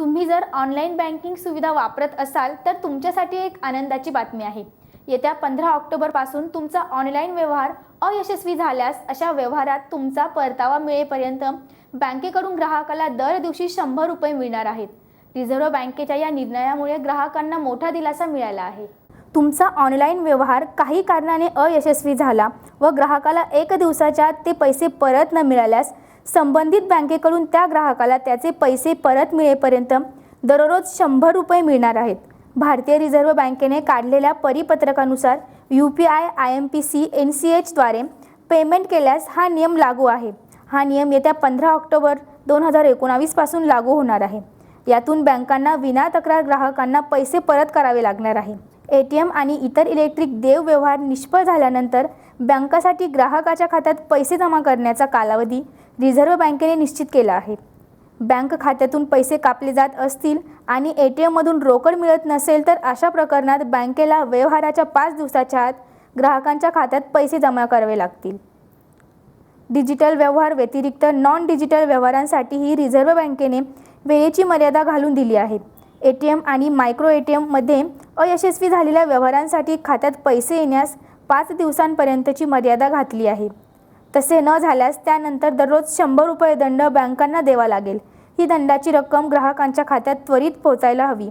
तुम्ही जर online banking सुविधा वापरत असाल तर तुमच्यासाठी एक आनंदाची बातमी आहे. येत्या पंधरा ऑक्टोबरपासून तुमचा ऑनलाईन व्यवहार अयशस्वी झाल्यास अशा व्यवहारात तुमचा परतावा मिळेपर्यंत बँकेकडून ग्राहकाला दर दिवशी शंभर रुपये मिळणार आहेत. रिझर्व्ह बँकेच्या या निर्णयामुळे ग्राहकांना मोठा दिलासा मिळाला आहे. तुमचा ऑनलाईन व्यवहार काही कारणाने अयशस्वी झाला व ग्राहकाला एक दिवसाच्या ते पैसे परत न मिळाल्यास संबंधित बँकेकडून त्या ग्राहकाला त्याचे पैसे परत मिळेपर्यंत दररोज शंभर रुपये मिळणार आहेत. भारतीय रिझर्व्ह बँकेने काढलेल्या परिपत्रकानुसार U P I I M P C N C एचद्वारे payment केल्यास हा नियम लागू आहे. हा नियम येत्या पंधरा ऑक्टोबर दोन हजार एकोणावीसपासून लागू होणार आहे. यातून बँकांना विना तक्रार ग्राहकांना पैसे परत करावे लागणार आहे. ए टी एम आणि इतर इलेक्ट्रिक देव व्यवहार निष्फळ झाल्यानंतर बँकासाठी ग्राहकाच्या खात्यात पैसे जमा करण्याचा कालावधी रिझर्व्ह बँकेने निश्चित केला आहे. बँक खात्यातून पैसे कापले जात असतील आणि ए टी एममधून रोकड मिळत नसेल तर अशा प्रकरणात बँकेला व्यवहाराच्या पाच दिवसाच्या आत ग्राहकांच्या खात्यात पैसे जमा करावे लागतील. डिजिटल व्यवहार व्यतिरिक्त नॉन डिजिटल व्यवहारांसाठीही रिझर्व्ह बँकेने वेळेची मर्यादा घालून दिली आहे. ए टी एम आणि मायक्रो ए टी एममध्ये अयशस्वी झालेल्या व्यवहारांसाठी खात्यात पैसे येण्यास पाच दिवसांपर्यंतची मर्यादा घातली आहे. तसे न झाल्यास त्यानंतर दररोज शंभर रुपये दंड बँकांना द्यावा लागेल. ही दंडाची रक्कम ग्राहकांच्या खात्यात त्वरित पोहोचायला हवी.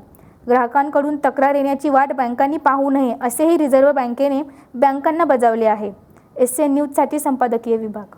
ग्राहकांकडून तक्रार येण्याची वाट बँकांनी पाहू नये असेही रिझर्व्ह बँकेने बँकांना बजावले आहे. एस एन न्यूजसाठी संपादकीय विभाग.